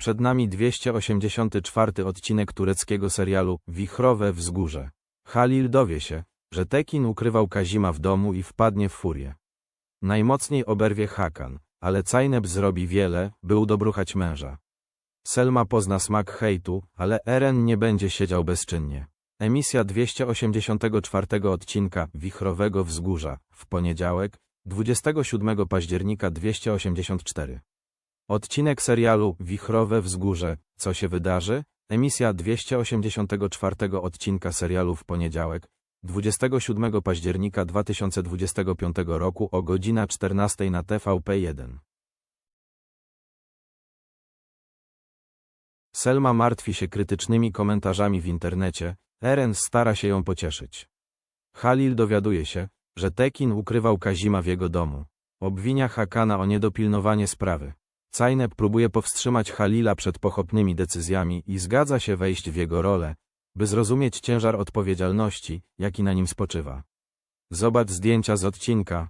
Przed nami 284 odcinek tureckiego serialu Wichrowe Wzgórze. Halil dowie się, że Tekin ukrywał Kazima w domu i wpadnie w furię. Najmocniej oberwie Hakan, ale Cajneb zrobi wiele, by udobruchać męża. Selma pozna smak hejtu, ale Eren nie będzie siedział bezczynnie. Emisja 284 odcinka Wichrowego Wzgórza w poniedziałek, 27 października 284. Odcinek serialu Wichrowe Wzgórze. Co się wydarzy? Emisja 284 odcinka serialu w poniedziałek, 27 października 2025 roku o godzina 14 na TVP1. Selma martwi się krytycznymi komentarzami w internecie, Eren stara się ją pocieszyć. Halil dowiaduje się, że Tekin ukrywał Kazima w jego domu. Obwinia Hakana o niedopilnowanie sprawy. Cajneb próbuje powstrzymać Halila przed pochopnymi decyzjami i zgadza się wejść w jego rolę, by zrozumieć ciężar odpowiedzialności, jaki na nim spoczywa. Zobacz zdjęcia z odcinka,